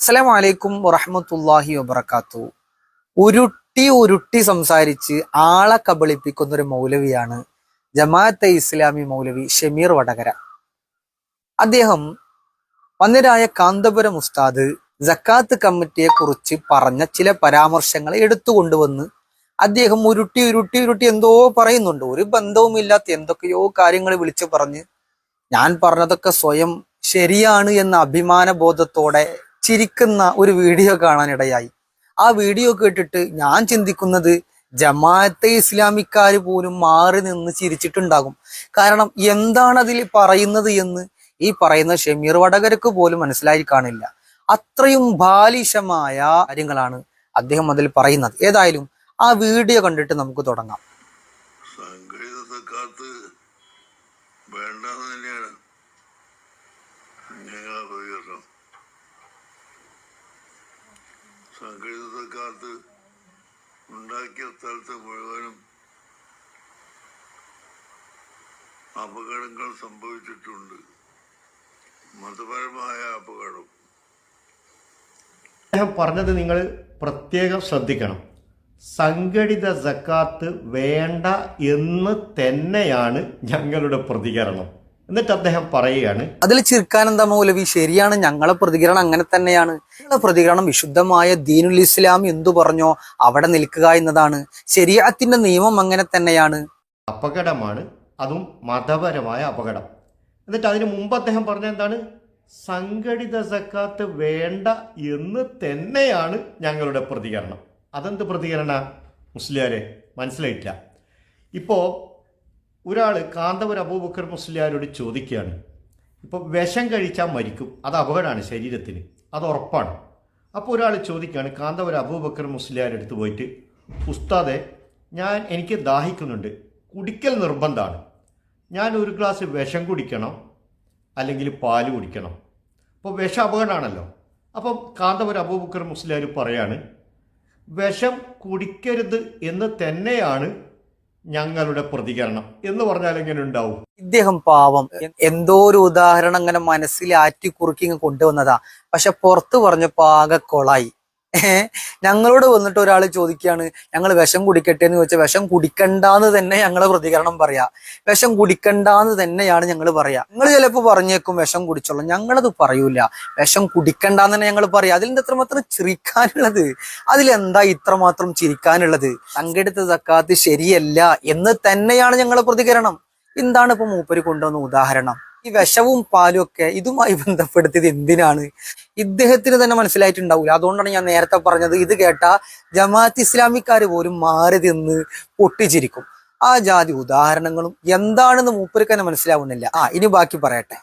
അസ്സലാമലൈക്കും വറഹമത്തല്ലാഹി വബർക്കാത്തു ഉരുട്ടി ഉരുട്ടി സംസാരിച്ച് ആളെ കബളിപ്പിക്കുന്ന ഒരു മൗലവിയാണ് ജമാഅത്തെ ഇസ്ലാമി മൗലവി ഷമീർ വടകര. അദ്ദേഹം വന്നിരായ കാന്തപുരം ഉസ്താദ് ജക്കാത്ത് കമ്മിറ്റിയെ കുറിച്ച് പറഞ്ഞ ചില പരാമർശങ്ങളെ എടുത്തുകൊണ്ടുവന്ന് അദ്ദേഹം ഉരുട്ടി ഉരുട്ടി ഉരുട്ടി എന്തോ പറയുന്നുണ്ട്. ഒരു ബന്ധവുമില്ലാത്ത എന്തൊക്കെയോ കാര്യങ്ങൾ വിളിച്ചു പറഞ്ഞ് ഞാൻ പറഞ്ഞതൊക്കെ സ്വയം ശരിയാണ് എന്ന അഭിമാന ബോധത്തോടെ ചിരിക്കുന്ന ഒരു വീഡിയോ കാണാനിടയായി. ആ വീഡിയോ കേട്ടിട്ട് ഞാൻ ചിന്തിക്കുന്നത് ജമാഅത്തെ ഇസ്ലാമിക്കാർ പോലും മാറി നിന്ന് ചിരിച്ചിട്ടുണ്ടാകും. കാരണം എന്താണ് അതിൽ പറയുന്നത് എന്ന് ഈ പറയുന്ന ഷമീർ വടകരക്ക് പോലും മനസ്സിലായി കാണില്ല. അത്രയും ബാലിശമായ കാര്യങ്ങളാണ് അദ്ദേഹം അതിൽ പറയുന്നത്. ഏതായാലും ആ വീഡിയോ കണ്ടിട്ട് നമുക്ക് തുടങ്ങാം തന്നെയാണ് ഞങ്ങളെ പ്രതികരണം സംഗീതത്തെ കാത്ത് ഉണ്ടാക്കിയ സ്ഥലത്ത് മുഴുവനും അപകടങ്ങൾ സംഭവിച്ചിട്ടുണ്ട്. മതപരമായ അപകടം. അദ്ദേഹം പറഞ്ഞത് നിങ്ങൾ പ്രത്യേകം ശ്രദ്ധിക്കണം. സംഘടിത സക്കാത്ത് വേണ്ട എന്ന് തന്നെയാണ് ഞങ്ങളുടെ പ്രതികരണം. എന്നിട്ട് അദ്ദേഹം പറയുകയാണ് അതിൽ ചിർക്കാനന്ദ മൗലവി? ശരിയാണ് ഞങ്ങളെ പ്രതികരണം അങ്ങനെ തന്നെയാണ്. ഞങ്ങളുടെ പ്രതികരണം വിശുദ്ധമായ ദീനുൽ ഇസ്ലാം എന്തു പറഞ്ഞോ അവിടെ നിൽക്കുക എന്നതാണ്. ശരീഅത്തിന്റെ നിയമം അങ്ങനെ തന്നെയാണ്. അപകടമാണ് അതും മതപരമായ അപകടം. എന്നിട്ട് അതിന് മുമ്പ് അദ്ദേഹം പറഞ്ഞ എന്താണ്? സംഘടിത സക്കാത്ത് വേണ്ട എന്ന് തന്നെയാണ് ഞങ്ങളുടെ പ്രതികരണം. അതെന്ത് പ്രതികരണ? മുസ്ലിയാരെ മനസ്സിലായിട്ടില്ല. ഇപ്പോൾ ഒരാൾ കാന്തപുരം അബൂബക്കർ മുസ്ലിയാരോട് ചോദിക്കുകയാണ്. ഇപ്പോൾ വിഷം കഴിച്ചാൽ മരിക്കും. അത് അപകടമാണ് ശരീരത്തിന്. അത് ഉറപ്പാണ്. അപ്പോൾ ഒരാൾ ചോദിക്കുകയാണ് കാന്തപുരം അബൂബക്കർ മുസ്ലിയാരെടുത്ത് പോയിട്ട് ഉസ്താദെ ഞാൻ എനിക്ക് ദാഹിക്കുന്നുണ്ട്. കുടിക്കൽ നിർബന്ധമാണ്. ഞാൻ ഒരു ഗ്ലാസ് വിഷം കുടിക്കണം അല്ലെങ്കിൽ പാൽ കുടിക്കണം. അപ്പോൾ വിഷം അപകടമാണല്ലോ. അപ്പം കാന്തപുരം അബൂബക്കർ മുസ്ലിയാർ പറയാണ് വിഷം കുടിക്കരുത് എന്ന് തന്നെയാണ് ഞങ്ങളുടെ പ്രതികരണം. എന്ന് പറഞ്ഞാൽ എങ്ങനെ ഉണ്ടാവും? ഇദ്ദേഹം പാവം. എന്തോ ഒരു ഉദാഹരണം അങ്ങനെ മനസ്സിൽ ആറ്റി കുറുക്കി കൊണ്ടുവന്നതാ. പക്ഷെ പുറത്ത് പറഞ്ഞപ്പോ ആകെ കൊളായി. ഞങ്ങളോട് വന്നിട്ട് ഒരാൾ ചോദിക്കുകയാണ് ഞങ്ങൾ വിഷം കുടിക്കട്ടെ എന്ന് ചോദിച്ചാൽ വിഷം കുടിക്കണ്ടാന്ന് തന്നെ ഞങ്ങളെ പ്രതികരണം പറയാ. വിഷം കുടിക്കണ്ടാന്ന് തന്നെയാണ് ഞങ്ങൾ പറയാ. നിങ്ങൾ ചിലപ്പോൾ പറഞ്ഞേക്കും വിഷം കുടിച്ചോളാം. ഞങ്ങളത് പറയൂല. വിഷം കുടിക്കണ്ടാന്ന് തന്നെ ഞങ്ങൾ പറയാം. അതിൽ എത്രമാത്രം ചിരിക്കാനുള്ളത്? അതിലെന്താ ഇത്രമാത്രം ചിരിക്കാനുള്ളത്? സംഘടിത തക്കാത്ത് ശരിയല്ല എന്ന് തന്നെയാണ് ഞങ്ങളെ പ്രതികരണം. എന്താണ് ഇപ്പൊ മൂപ്പര് കൊണ്ടുവന്ന ഉദാഹരണം? ഈ വിഷവും പാലും ഒക്കെ ഇതുമായി ബന്ധപ്പെടുത്തിയത് എന്തിനാണ്? ഇദ്ദേഹത്തിന് തന്നെ മനസ്സിലായിട്ടുണ്ടാവില്ല അതുകൊണ്ടാണ് ഞാൻ നേരത്തെ പറഞ്ഞത് ഇത് കേട്ട ജമാഅത്ത് ഇസ്ലാമിക്കാർ പോലും മാറി തിന്ന് പൊട്ടിച്ചിരിക്കും. ആ ജാതി ഉദാഹരണങ്ങളും എന്താണെന്ന് മൂപ്പർക്ക് തന്നെ മനസ്സിലാവുന്നില്ല. ആ ഇനി ബാക്കി പറയട്ടെ.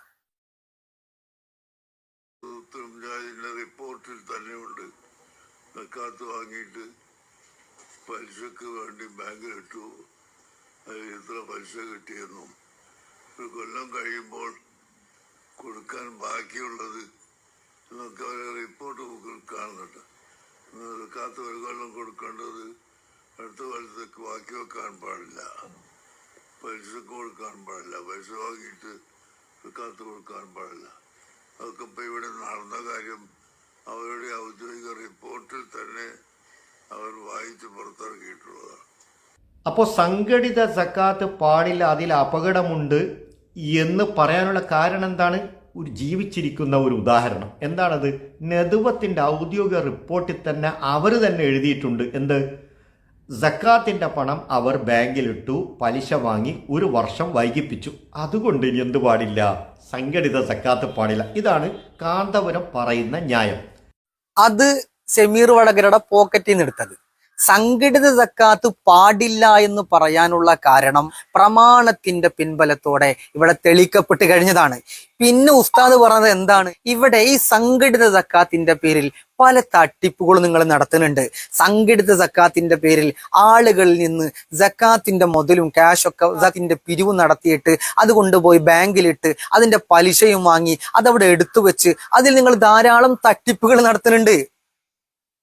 റിപ്പോർട്ടിൽ തന്നെയുണ്ട്. സക്കാത്ത് വാങ്ങിയിട്ട് പലിശക്ക് വേണ്ടി ബാങ്കിലിട്ടു അതിൽ ഇത്ര പലിശ കിട്ടിയെന്നും. ഒരു കൊല്ലം കഴിയുമ്പോൾ കൊടുക്കാൻ ബാക്കിയുള്ളത് എന്നൊക്കെ അവരെ റിപ്പോർട്ട് ബുക്കിൽ കാണുന്നുണ്ട്. സക്കാത്ത് ഒരു കൊല്ലം കൊടുക്കേണ്ടത് അടുത്ത കൊല്ലത്തേക്ക് ബാക്കി വെക്കാൻ പാടില്ല. പൈസ കൊടുക്കാൻ പാടില്ല. പൈസ വാങ്ങിയിട്ട് സക്കാത്ത് കൊടുക്കാൻ പാടില്ല. അതൊക്കെ ഇപ്പൊ ഇവിടെ നടന്ന കാര്യം അവരുടെ ഔദ്യോഗിക റിപ്പോർട്ടിൽ തന്നെ അവർ വായിച്ച് പുറത്തിറക്കിയിട്ടുള്ളതാണ്. അപ്പോൾ സംഘടിത സക്കാത്ത് പാടില്ല അതിൽ അപകടമുണ്ട്. എന്ന് പറയാനുള്ള കാരണം എന്താണ് ഒരു ജീവിച്ചിരിക്കുന്ന ഒരു ഉദാഹരണം. എന്താണത്? നെതുവത്തിന്റെ ഔദ്യോഗിക റിപ്പോർട്ടിൽ തന്നെ അവർ തന്നെ എഴുതിയിട്ടുണ്ട്. എന്ത്? സക്കാത്തിന്റെ പണം അവർ ബാങ്കിലിട്ടു പലിശ വാങ്ങി ഒരു വർഷം വൈകിപ്പിച്ചു. അതുകൊണ്ട് ഇനി എന്ത് പാടില്ല? സംഘടിത സക്കാത്ത് പാടില്ല. ഇതാണ് കാന്തപുരം പറയുന്ന ന്യായം. അത് സെമീർ വടകരയുടെ പോക്കറ്റിൽ നിന്ന് എടുത്തത്. സംഘടിത സക്കാത്ത് പാടില്ല എന്ന് പറയാനുള്ള കാരണം പ്രമാണത്തിന്റെ പിൻബലത്തോടെ ഇവിടെ തെളിക്കപ്പെട്ട് കഴിഞ്ഞതാണ്. പിന്നെ ഉസ്താദ് പറഞ്ഞത് എന്താണ്? ഇവിടെ ഈ സംഘടിത സക്കാത്തിന്റെ പേരിൽ പല തട്ടിപ്പുകളും നിങ്ങൾ നടത്തുന്നുണ്ട്. സംഘടിത സക്കാത്തിന്റെ പേരിൽ ആളുകളിൽ നിന്ന് സക്കാത്തിന്റെ മുതലും ക്യാഷൊക്കെ സക്കാത്തിന്റെ പിരിവ് നടത്തിയിട്ട് അത് കൊണ്ടുപോയി ബാങ്കിലിട്ട് അതിന്റെ പലിശയും വാങ്ങി അതവിടെ എടുത്തു വെച്ച് അതിൽ നിങ്ങൾ ധാരാളം തട്ടിപ്പുകൾ നടത്തുന്നുണ്ട്.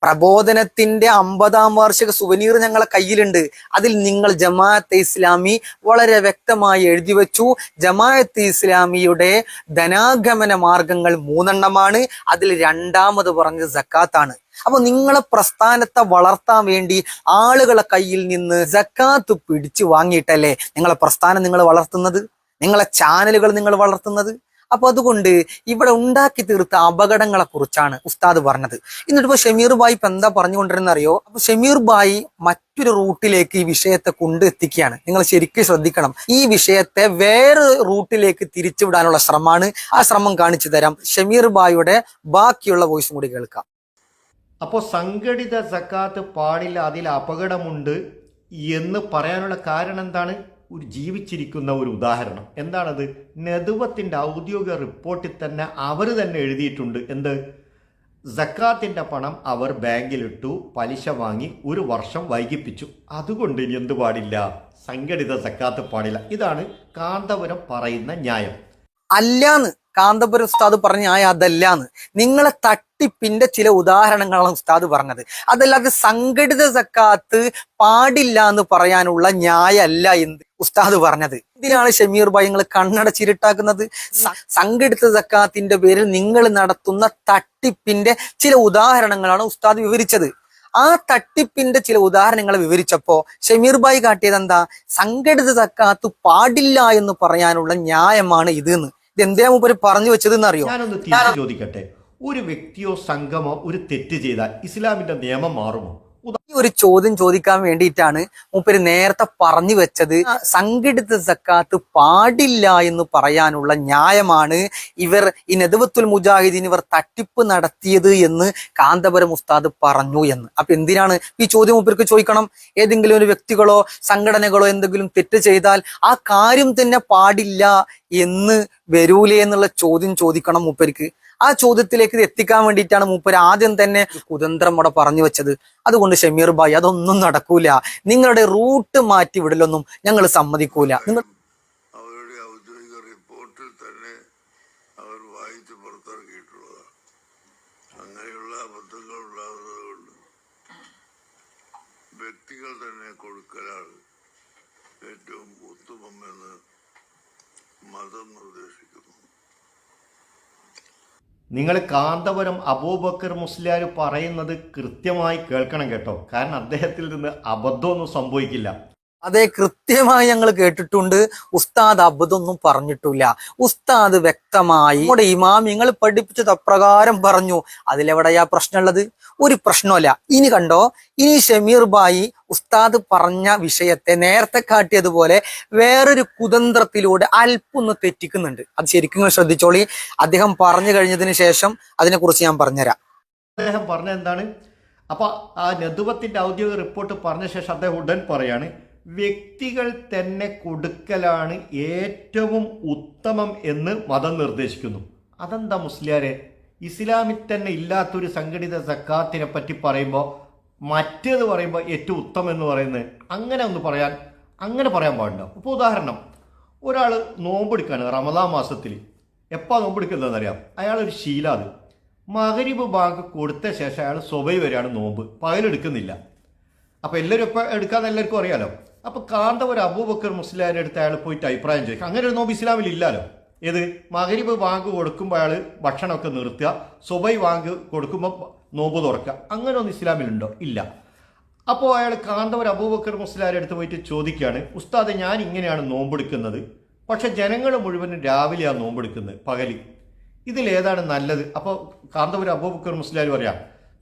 പ്രബോധനത്തിന്റെ അമ്പതാം വാർഷിക സുവനീർ ഞങ്ങളെ കയ്യിലുണ്ട്. അതിൽ നിങ്ങൾ ജമാഅത്തെ ഇസ്ലാമി വളരെ വ്യക്തമായി എഴുതി വെച്ചു. ജമാഅത്തെ ഇസ്ലാമിയുടെ ധനാഗമന മാർഗങ്ങൾ മൂന്നെണ്ണമാണ്. അതിൽ രണ്ടാമത് പറഞ്ഞത് സക്കാത്താണ്. അപ്പൊ നിങ്ങളെ പ്രസ്ഥാനത്തെ വളർത്താൻ വേണ്ടി ആളുകളെ കയ്യിൽ നിന്ന് സക്കാത്ത് പിടിച്ചു വാങ്ങിയിട്ടല്ലേ നിങ്ങളെ പ്രസ്ഥാനം നിങ്ങൾ വളർത്തുന്നത്? നിങ്ങളെ ചാനലുകൾ നിങ്ങൾ വളർത്തുന്നത്? അപ്പൊ അതുകൊണ്ട് ഇവിടെ ഉണ്ടാക്കി തീർത്ത അപകടങ്ങളെ കുറിച്ചാണ് ഉസ്താദ് പറഞ്ഞത്. എന്നിട്ട് ഇപ്പൊ ഷമീർ ബായി ഇപ്പൊ എന്താ പറഞ്ഞുകൊണ്ടിരുന്ന അറിയോ? അപ്പൊ ഷമീർ ബായി മറ്റൊരു റൂട്ടിലേക്ക് ഈ വിഷയത്തെ കൊണ്ടെത്തിക്കുകയാണ് നിങ്ങൾ ശരിക്കും ശ്രദ്ധിക്കണം. ഈ വിഷയത്തെ വേറെ റൂട്ടിലേക്ക് തിരിച്ചുവിടാനുള്ള ശ്രമമാണ്. ആ ശ്രമം കാണിച്ചു തരാം. ഷമീർ ബായിയുടെ ബാക്കിയുള്ള വോയിസും കൂടി കേൾക്കാം. അപ്പോൾ സംഘടിത സക്കാത്ത് പാടില്ല അതിൽ അപകടമുണ്ട് എന്ന് പറയാനുള്ള കാരണം എന്താണ്? ഒരു ജീവിച്ചിരിക്കുന്ന ഒരു ഉദാഹരണം. എന്താണത്? നെതുവത്തിന്റെ ഔദ്യോഗിക റിപ്പോർട്ടിൽ തന്നെ അവർ തന്നെ എഴുതിയിട്ടുണ്ട്. എന്ത്? സക്കാത്തിന്റെ പണം അവർ ബാങ്കിലിട്ടു പലിശ വാങ്ങി ഒരു വർഷം വൈകിപ്പിച്ചു. അതുകൊണ്ട് ഇനി എന്ത് പാടില്ല? സംഘടിത സക്കാത്ത് പാടില്ല. ഇതാണ് കാന്തപുരം പറയുന്ന ന്യായം. അല്ലാന്ന്. കാന്തപുരം ഉസ്താദ് പറഞ്ഞ ആയ അതല്ലാന്ന്. നിങ്ങളെ തട്ടിപ്പിന്റെ ചില ഉദാഹരണങ്ങളാണ് ഉസ്താദ് പറഞ്ഞത്. അതല്ലാതെ സംഘടിത സക്കാത്ത് പാടില്ല എന്ന് പറയാനുള്ള ന്യായമല്ല എന്ത് ഉസ്താദ് പറഞ്ഞത്. ഇതിനാണ് ഷമീർ ഭായി നിങ്ങൾ കണ്ണടച്ചിരുട്ടാക്കുന്നത് സംഘടിത സക്കാത്തിന്റെ പേരിൽ നിങ്ങൾ നടത്തുന്ന തട്ടിപ്പിന്റെ ചില ഉദാഹരണങ്ങളാണ് ഉസ്താദ് വിവരിച്ചത്. ആ തട്ടിപ്പിന്റെ ചില ഉദാഹരണങ്ങൾ വിവരിച്ചപ്പോ ഷമീർ ഭായി കാട്ടിയത് എന്താ? സംഘടിത സക്കാത്ത് പാടില്ല എന്ന് പറയാനുള്ള ന്യായമാണ് ഇത് എന്തിനാ മൂപ്പര് പറഞ്ഞു വെച്ചതെന്ന് അറിയോ ഞാനൊന്ന് ചോദിക്കട്ടെ. ഒരു വ്യക്തിയോ സംഘമോ ഒരു തെറ്റ് ചെയ്താൽ ഇസ്ലാമിന്റെ നിയമം മാറുമോ? ഒരു ചോദ്യം ചോദിക്കാൻ വേണ്ടിയിട്ടാണ് മൂപ്പര് നേരത്തെ പറഞ്ഞു വെച്ചത് സംഘടിത സക്കാത്ത് പാടില്ല എന്ന് പറയാനുള്ള ന്യായമാണ് ഇവർ ഈ നെതുവത്തുൽ മുജാഹിദീൻ ഇവർ തട്ടിപ്പ് നടത്തിയത് എന്ന് കാന്തപുരം ഉസ്താദ് പറഞ്ഞു എന്ന്. അപ്പൊ എന്തിനാണ് ഈ ചോദ്യം മൂപ്പർക്ക് ചോദിക്കണം? ഏതെങ്കിലും ഒരു വ്യക്തികളോ സംഘടനകളോ എന്തെങ്കിലും തെറ്റ് ചെയ്താൽ ആ കാര്യം തന്നെ പാടില്ല എന്ന് വരൂലേ എന്നുള്ള ചോദ്യം ചോദിക്കണം മൂപ്പർക്ക്. ആ ചോദ്യത്തിലേക്ക് എത്തിക്കാൻ വേണ്ടിയിട്ടാണ് മൂപ്പര് ആദ്യം തന്നെ കുതന്ത്രം അവിടെ പറഞ്ഞു വെച്ചത്. അതുകൊണ്ട് ഷമീർ ഭായ് അതൊന്നും നടക്കൂല. നിങ്ങളുടെ റൂട്ട് മാറ്റി വിടലൊന്നും ഞങ്ങൾ സമ്മതിക്കൂല. നിങ്ങൾ അവരുടെ ഔദ്യോഗിക റിപ്പോർട്ടിൽ തന്നെ അവർ വ്യക്തികൾ തന്നെ കൊടുക്കലാണ് ഏറ്റവും ഉത്തമം എന്ന് മതം നിർദ്ദേശിക്കുന്നു. നിങ്ങൾ കാന്തപുരം അബൂബക്കർ മുസ്ലിയാർ പറയുന്നത് കൃത്യമായി കേൾക്കണം കേട്ടോ. കാരണം അദ്ദേഹത്തിൽ നിന്ന് അബദ്ധമൊന്നും സംഭവിക്കില്ല. അതെ കൃത്യമായി ഞങ്ങൾ കേട്ടിട്ടുണ്ട്. ഉസ്താദ് അബദ്ധമൊന്നും പറഞ്ഞിട്ടില്ല. ഉസ്താദ് വ്യക്തമായി നമ്മുടെ ഇമാം നിങ്ങൾ പഠിപ്പിച്ചത് അപ്രകാരം പറഞ്ഞു. അതിലെവിടെയാ പ്രശ്നമുള്ളത്? ഒരു പ്രശ്നമല്ല ഇനി കണ്ടോ? ഇനി ഷമീർ ബായി ഉസ്താദ് പറഞ്ഞ വിഷയത്തെ നേരത്തെ കാട്ടിയതുപോലെ വേറൊരു കുതന്ത്രത്തിലൂടെ അല്പം ഒന്ന് തെറ്റിക്കുന്നുണ്ട്. അത് ശരിക്കും ശ്രദ്ധിച്ചോളി. അദ്ദേഹം പറഞ്ഞു കഴിഞ്ഞതിന് ശേഷം അതിനെക്കുറിച്ച് ഞാൻ പറഞ്ഞുതരാം. അദ്ദേഹം പറഞ്ഞ എന്താണ്? അപ്പൊ ആ നെതുവത്തിന്റെ ഔദ്യോഗിക റിപ്പോർട്ട് പറഞ്ഞ ശേഷം അദ്ദേഹം ഉടൻ പറയാണ് വ്യക്തികൾ തന്നെ കൊടുക്കലാണ് ഏറ്റവും ഉത്തമം എന്ന് മതം നിർദ്ദേശിക്കുന്നു. അതെന്താ മുസ്ലിയാരെ? ഇസ്ലാമിൽ തന്നെ ഇല്ലാത്തൊരു സംഘടിത സക്കാത്തിനെ പറ്റി പറയുമ്പോൾ മറ്റേത് പറയുമ്പോൾ ഏറ്റവും ഉത്തമം എന്ന് പറയുന്നത് അങ്ങനെ ഒന്ന് പറയാൻ അങ്ങനെ പറയാൻ പാടില്ല ഇപ്പോൾ ഉദാഹരണം ഒരാൾ നോമ്പെടുക്കാണ് റമദാ മാസത്തിൽ എപ്പോൾ നോമ്പെടുക്കുന്നതെന്ന് അറിയാം അയാളൊരു ശീലാത്. മകരിബ് ബാങ്ക് കൊടുത്ത ശേഷം അയാൾ സ്വബൈ വരെയാണ് നോമ്പ്. പകലെടുക്കുന്നില്ല. അപ്പോൾ എല്ലാവരും ഇപ്പം എടുക്കാമെന്ന് എല്ലാവർക്കും അറിയാലോ? അപ്പോൾ കാന്തവർ അബൂബക്കർ മുസ്ലിയാരുടെ അടുത്ത് അയാൾ പോയിട്ട് അഭിപ്രായം ചോദിക്കും. അങ്ങനെ ഒരു നോബ് ഇസ്ലാമിൽ ഇല്ലല്ലോ. ഏത്? മകരിബ് വാങ്ങ് കൊടുക്കുമ്പോൾ അയാൾ ഭക്ഷണമൊക്കെ നിർത്തുക സുബൈ വാങ്ങ് കൊടുക്കുമ്പോൾ നോമ്പ് തുറക്കുക. അങ്ങനെ ഒന്നും ഇസ്ലാമിലുണ്ടോ? ഇല്ല. അപ്പോൾ അയാൾ കാന്തവർ അബൂബക്കർ മുസ്ലിയാരുടെ അടുത്ത് പോയിട്ട് ചോദിക്കുകയാണ് ഉസ്താദ് ഞാൻ ഇങ്ങനെയാണ് നോമ്പെടുക്കുന്നത് പക്ഷെ ജനങ്ങൾ മുഴുവനും രാവിലെയാണ് നോമ്പെടുക്കുന്നത് പകലി. ഇതിലേതാണ് നല്ലത്? അപ്പോൾ കാന്തപുരം അബൂബക്കർ മുസ്ലിയാർ പറയാം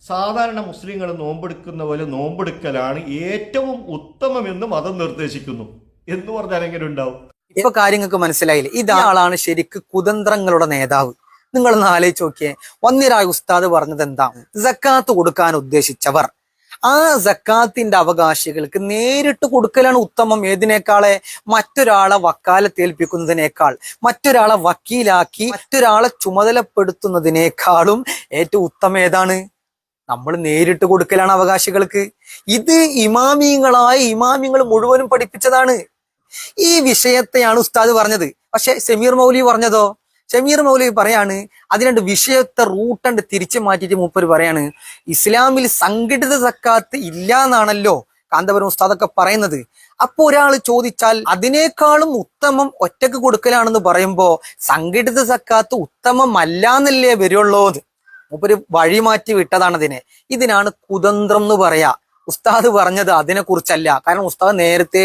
സാധാരണ മുസ്ലിങ്ങൾ നോമ്പെടുക്കുന്ന പോലെ നോമ്പെടുക്കലാണ് ഏറ്റവും ഉത്തമമെന്ന് മതം നിർദ്ദേശിക്കുന്നു. എന്ന് പറഞ്ഞാൽ എങ്ങനെ ഉണ്ടാവും? ഇപ്പൊ കാര്യങ്ങൾക്ക് മനസ്സിലായില്ലേ? ഇതാളാണ് ശരിക്ക് കുതന്ത്രങ്ങളുടെ നേതാവ്. നിങ്ങളൊന്ന് ആലോചിച്ച് നോക്കിയേ. വന്നിരായ ഉസ്താദ് പറഞ്ഞത് എന്താണ് സക്കാത്ത് കൊടുക്കാൻ ഉദ്ദേശിച്ചവർ. ആ സക്കാത്തിന്റെ അവകാശികൾക്ക് നേരിട്ട് കൊടുക്കലാണ് ഉത്തമം. ഏതിനേക്കാളെ? മറ്റൊരാളെ വക്കാലത്തേൽപ്പിക്കുന്നതിനേക്കാൾ മറ്റൊരാളെ വക്കീലാക്കി മറ്റൊരാളെ ചുമതലപ്പെടുത്തുന്നതിനേക്കാളും ഏറ്റവും ഉത്തമം ഏതാണ്? നമ്മൾ നേരിട്ട് കൊടുക്കലാണ് അവകാശികൾക്ക്. ഇത് ഇമാമിയങ്ങളായ ഇമാമിങ്ങൾ മുഴുവനും പഠിപ്പിച്ചതാണ്. ഈ വിഷയത്തെയാണ് ഉസ്താദ് പറഞ്ഞത്. പക്ഷെ സമീർ മൗലി പറഞ്ഞതോ? ഷമീർ മൗലി പറയാണ് അതിനുണ്ട് വിഷയത്തെ റൂട്ടണ്ട് തിരിച്ചു മാറ്റിയിട്ട് മൂപ്പർ പറയാണ് ഇസ്ലാമിൽ സംഘടിത സക്കാത്ത് ഇല്ല എന്നാണല്ലോ കാന്തപുരം ഉസ്താദൊക്കെ പറയുന്നത്. അപ്പോൾ ഒരാൾ ചോദിച്ചാൽ അതിനേക്കാളും ഉത്തമം ഒറ്റയ്ക്ക് കൊടുക്കലാണെന്ന് പറയുമ്പോൾ സംഘടിത സക്കാത്ത് ഉത്തമമല്ല എന്നല്ലേ വരുള്ളൂ? മൂപ്പര് വഴി മാറ്റി വിട്ടതാണ് അതിനെ ഇതിനാണ് കുതന്ത്രം എന്ന് പറയാ. ഉസ്താദ് പറഞ്ഞത് അതിനെ കുറിച്ചല്ല കാരണം ഉസ്താദ് നേരത്തെ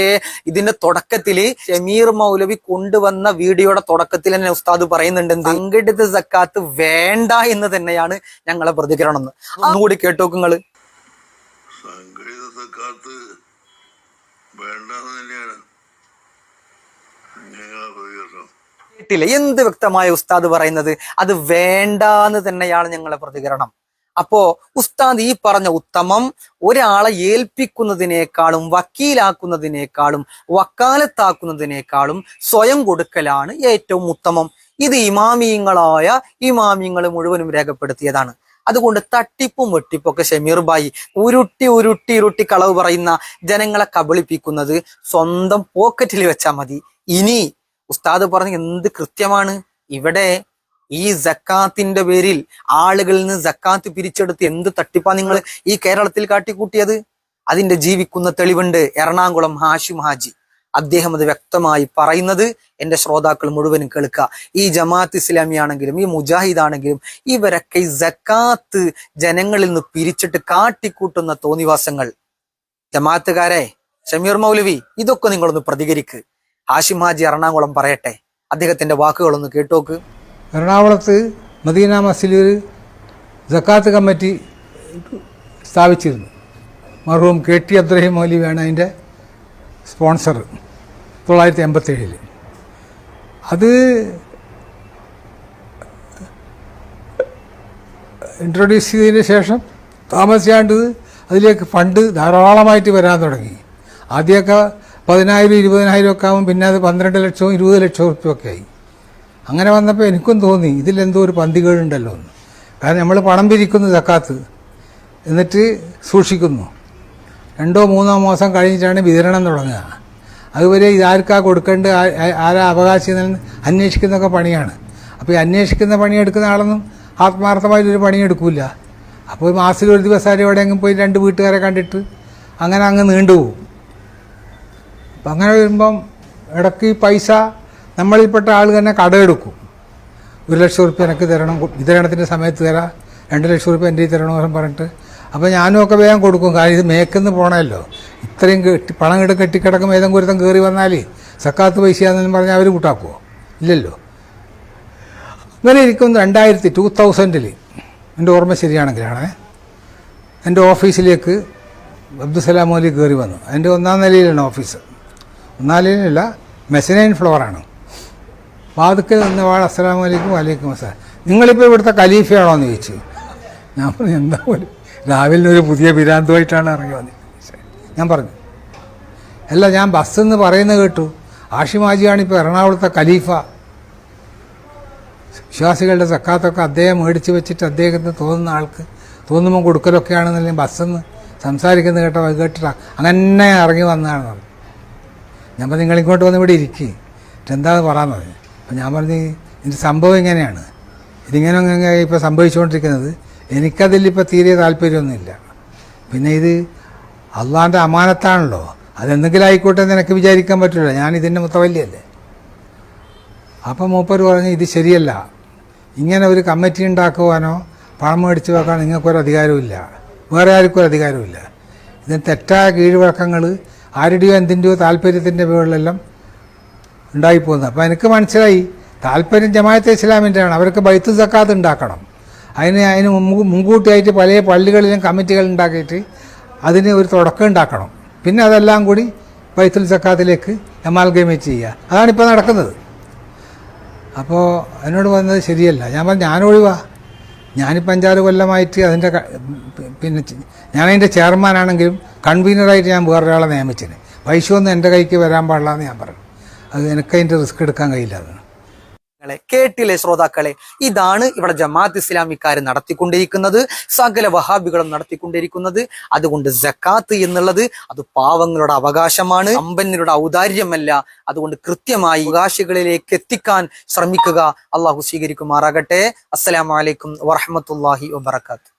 ഇതിന്റെ തുടക്കത്തിൽ ഷമീർ മൗലവി കൊണ്ടുവന്ന വീഡിയോയുടെ തുടക്കത്തിൽ തന്നെ ഉസ്താദ് പറയുന്നുണ്ട്? സംഘടിത സക്കാത്ത് വേണ്ട എന്ന് തന്നെയാണ് ഞങ്ങളെ പ്രതികരണം എന്ന്. അതുകൂടി കേട്ടോക്ക് നിങ്ങൾ. സംഘടിത സക്കാത്ത് വേണ്ടെന്ന് തന്നെയാണ് ഞങ്ങളെ പ്രതികരണം കേട്ടില്ല എന്ത് വ്യക്തമായ ഉസ്താദ് പറയുന്നത്? അത് വേണ്ടാന്ന് തന്നെയാണ് ഞങ്ങളെ പ്രതികരണം. അപ്പോ ഉസ്താദ് ഈ പറഞ്ഞ ഉത്തമം ഒരാളെ ഏൽപ്പിക്കുന്നതിനേക്കാളും വക്കീലാക്കുന്നതിനേക്കാളും വക്കാലത്താക്കുന്നതിനേക്കാളും സ്വയം കൊടുക്കലാണ് ഏറ്റവും ഉത്തമം. ഇത് ഇമാമിയങ്ങളായ ഇമാമിയങ്ങൾ മുഴുവനും രേഖപ്പെടുത്തിയതാണ്. അതുകൊണ്ട് തട്ടിപ്പും വെട്ടിപ്പൊക്കെ ഷമീർ ബായി ഉരുട്ടി ഉരുട്ടി ഉരുട്ടി കളവ് പറയുന്ന ജനങ്ങളെ കബളിപ്പിക്കുന്നത് സ്വന്തം പോക്കറ്റിൽ വെച്ചാൽ മതി. ഇനി ഉസ്താദ് പറഞ്ഞ എന്ത് കൃത്യമാണ്? ഇവിടെ ഈ ജക്കാത്തിന്റെ പേരിൽ ആളുകളിൽ നിന്ന് ജക്കാത്ത് പിരിച്ചെടുത്ത് എന്ത് തട്ടിപ്പാ നിങ്ങൾ ഈ കേരളത്തിൽ കാട്ടിക്കൂട്ടിയത്? അതിന്റെ ജീവിക്കുന്ന തെളിവുണ്ട്. എറണാകുളം ഹാഷിം ഹാജി. അദ്ദേഹം അത് വ്യക്തമായി പറയുന്നത് എന്റെ ശ്രോതാക്കൾ മുഴുവനും കേൾക്കുക. ഈ ജമാഅത്ത് ഇസ്ലാമി ആണെങ്കിലും ഈ മുജാഹിദ് ആണെങ്കിലും ഇവരൊക്കെ ജക്കാത്ത് ജനങ്ങളിൽ നിന്ന് പിരിച്ചിട്ട് കാട്ടിക്കൂട്ടുന്ന തോന്നിവാസങ്ങൾ. ജമാഅത്തുകാരെ ഷമീർ മൗലവി ഇതൊക്കെ നിങ്ങളൊന്ന് പ്രതികരിക്ക്. ഹാഷിം ഹാജി എറണാകുളം പറയട്ടെ. അദ്ദേഹത്തിന്റെ വാക്കുകളൊന്ന് കേട്ടോക്ക്. എറണാകുളത്ത് മദീന മസ്ജിദിൽ ജക്കാത്ത് കമ്മിറ്റി സ്ഥാപിച്ചിരുന്നു. മർഹൂം കെ ടി അബ്ദുറഹിം വേണ അതിന്റെ സ്പോൺസർ തൊള്ളായിരത്തി എൺപത്തേഴിൽ അത് ഇൻട്രൊഡ്യൂസ് ചെയ്തതിന് ശേഷം താമസിയാണ്ട് അതിലേക്ക് ഫണ്ട് ധാരാളമായിട്ട് വരാൻ തുടങ്ങി. ആദ്യമൊക്കെ പതിനായിരം ഇരുപതിനായിരം ഒക്കെ ആകും പിന്നെ അത് പന്ത്രണ്ട് ലക്ഷവും ഇരുപത് ലക്ഷവും ഉറുപ്പ്യൊക്കെ ആയി. അങ്ങനെ വന്നപ്പോൾ എനിക്കും തോന്നി ഇതിലെന്തോ ഒരു പന്തികേടുണ്ടല്ലോ എന്ന്. കാരണം നമ്മൾ പണം പിരിക്കുന്നു സക്കാത്ത് എന്നിട്ട് സൂക്ഷിക്കുന്നു. രണ്ടോ മൂന്നോ മാസം കഴിഞ്ഞിട്ടാണ് വിതരണം തുടങ്ങുക. അതുവരെ ഇതാർക്കാ കൊടുക്കേണ്ട ആരാ അവകാശി അന്വേഷിക്കുന്നൊക്കെ പണിയാണ്. അപ്പോൾ ഈ അന്വേഷിക്കുന്ന പണിയെടുക്കുന്ന ആളൊന്നും ആത്മാർത്ഥമായിട്ടൊരു പണിയെടുക്കില്ല അപ്പോൾ മാസത്തിൽ ഒരു ദിവസം ആരും എവിടെയെങ്കിലും പോയി രണ്ട് വീട്ടുകാരെ കണ്ടിട്ട് അങ്ങനെ അങ്ങ് നീണ്ടുപോകും. അപ്പം അങ്ങനെ വരുമ്പം ഇടയ്ക്ക് ഈ പൈസ നമ്മളിൽപ്പെട്ട ആൾ തന്നെ കടമെടുക്കും. ഒരു ലക്ഷം റുപ്യ എനിക്ക് തരണം വിതരണത്തിന്റെ സമയത്ത് തരാം രണ്ട് ലക്ഷം റുപ്യ എന്റെ തരണമെന്ന് പറഞ്ഞിട്ട്. അപ്പോൾ ഞാനും ഒക്കെ വേഗം കൊടുക്കും. കാര്യം ഇത് മേക്കെന്ന് പോകണമല്ലോ ഇത്രയും കെട്ടി പണം ഇട കെട്ടിക്കിടക്കും ഏതെങ്കിലും ഒരുത്തം കയറി വന്നാൽ സക്കാത്ത് പൈസയാണെന്ന് പറഞ്ഞാൽ അവർ കൂട്ടാക്കുമോ ഇല്ലല്ലോ. അങ്ങനെ ഇരിക്കും രണ്ടായിരത്തി ടൂ തൗസൻഡിൽ എന്റെ ഓർമ്മ ശരിയാണെങ്കിലാണ്. എന്റെ ഓഫീസിലേക്ക് അബ്ദുസലാം മോലി കയറി വന്നു. എന്റെ ഒന്നാം നിലയിലാണ് ഓഫീസ്. ഒന്നാം നിലയിലല്ല മെസനൈൻ ഫ്ലോറാണ് വാതുക്കൽ നിന്ന് വാൾ അസ്സലാം വലൈക്കും വലൈക്കും അസ്സാം നിങ്ങളിപ്പോൾ ഇവിടുത്തെ ഖലീഫയാണോ എന്ന് ചോദിച്ചു. ഞാൻ പറഞ്ഞു എന്താ പോലും? രാവിലെ ഒരു പുതിയ പിരാന്തമായിട്ടാണ് ഇറങ്ങി വന്നത് ഞാൻ പറഞ്ഞു അല്ല ഞാൻ ബസ്സെന്ന് പറയുന്നത് കേട്ടു. ആഷിമാജിയാണ് ഇപ്പോൾ എറണാകുളത്തെ ഖലീഫ. വിശ്വാസികളുടെ സക്കാത്തൊക്കെ അദ്ദേഹം മേടിച്ച് വെച്ചിട്ട് അദ്ദേഹത്തിന് തോന്നുന്ന ആൾക്ക് തോന്നുമ്പോൾ കൊടുക്കലൊക്കെയാണെന്നല്ലെങ്കിൽ ബസ്സെന്ന് സംസാരിക്കുന്നത് കേട്ടോ കേട്ടിട്ടാ. അങ്ങനെ ഇറങ്ങി വന്നതാണ് പറഞ്ഞു. ഞാൻ പറഞ്ഞു നിങ്ങളിങ്ങോട്ട് വന്ന് ഇവിടെ ഇരിക്കുക പറയാൻ പറയുന്നത് അപ്പം ഞാൻ പറഞ്ഞു ഇതിന്റെ സംഭവം ഇങ്ങനെയാണ് ഇതിങ്ങനെ ഇപ്പോൾ സംഭവിച്ചുകൊണ്ടിരിക്കുന്നത് എനിക്കതിലിപ്പോൾ തീരെ താല്പര്യമൊന്നുമില്ല. പിന്നെ ഇത് അള്ളാന്റെ അമാനത്താണല്ലോ. അതെന്തെങ്കിലും ആയിക്കോട്ടെ എന്ന് എനിക്ക് വിചാരിക്കാൻ പറ്റില്ല. ഞാൻ ഇതിന്റെ മുത്തവല്യല്ലേ അപ്പം മൂപ്പർ പറഞ്ഞു ഇത് ശരിയല്ല. ഇങ്ങനെ ഒരു കമ്മിറ്റി ഉണ്ടാക്കുവാനോ പണം മേടിച്ച് വെക്കാൻ നിങ്ങൾക്കൊരു അധികാരമില്ല വേറെ ആർക്കും ഒരു അധികാരമില്ല ഇതിന് തെറ്റായ കീഴ്വഴക്കങ്ങൾ ആരുടെയോ എന്തിന്റെയോ താല്പര്യത്തിന്റെ പേരിലെല്ലാം ഉണ്ടായിപ്പോകുന്നത്. അപ്പോൾ എനിക്ക് മനസ്സിലായി താല്പര്യം ജമാഅത്തെ ഇസ്ലാമിന്റെയാണ്. അവർക്ക് ബൈത്ത് സക്കാത്ത് ഉണ്ടാക്കണം. അതിന് അതിന് മുൻകൂട്ടിയായിട്ട് പല പള്ളികളിലും കമ്മിറ്റികൾ ഉണ്ടാക്കിയിട്ട് അതിന് ഒരു തുടക്കം ഉണ്ടാക്കണം. പിന്നെ അതെല്ലാം കൂടി ബൈത്തുൽ സക്കാത്തിലേക്ക് എമാൽഗമേറ്റ് ചെയ്യുക. അതാണിപ്പോൾ നടക്കുന്നത്. അപ്പോൾ എന്നോട് പറഞ്ഞത് ശരിയല്ല. ഞാൻ പറഞ്ഞു ഞാൻ ഒഴിവാ ഞാനിപ്പോൾ അഞ്ചാറ് കൊല്ലമായിട്ട് അതിന്റെ പിന്നെ ഞാനതിന്റെ ചെയർമാനാണെങ്കിലും കൺവീനറായിട്ട് ഞാൻ വേറൊരാളെ നിയമിച്ചത് പൈസ ഒന്നും എന്റെ കൈക്ക് വരാൻ പാടില്ല എന്ന് ഞാൻ പറഞ്ഞു. അത് എനിക്ക് അതിന്റെ റിസ്ക് എടുക്കാൻ കഴിയില്ല അത്. കേട്ടില്ലേ ശ്രോതാക്കളെ? ഇതാണ് ഇവിടെ ജമാഅത്ത് ഇസ്ലാമിക്കാർ നടത്തിക്കൊണ്ടിരിക്കുന്നത് സകല വഹാബികളും നടത്തിക്കൊണ്ടിരിക്കുന്നത്. അതുകൊണ്ട് ജക്കാത്ത് എന്നുള്ളത് അത് പാവങ്ങളുടെ അവകാശമാണ്. അമ്പന്നരുടെ ഔദാര്യമല്ല. അതുകൊണ്ട് കൃത്യമായി അവകാശികളിലേക്ക് എത്തിക്കാൻ ശ്രമിക്കുക. അള്ളാഹു സ്വീകരിക്കുമാറാകട്ടെ. അസ്സലാമലൈക്കും വറഹമത്തല്ലാഹി വബർക്കാത്തു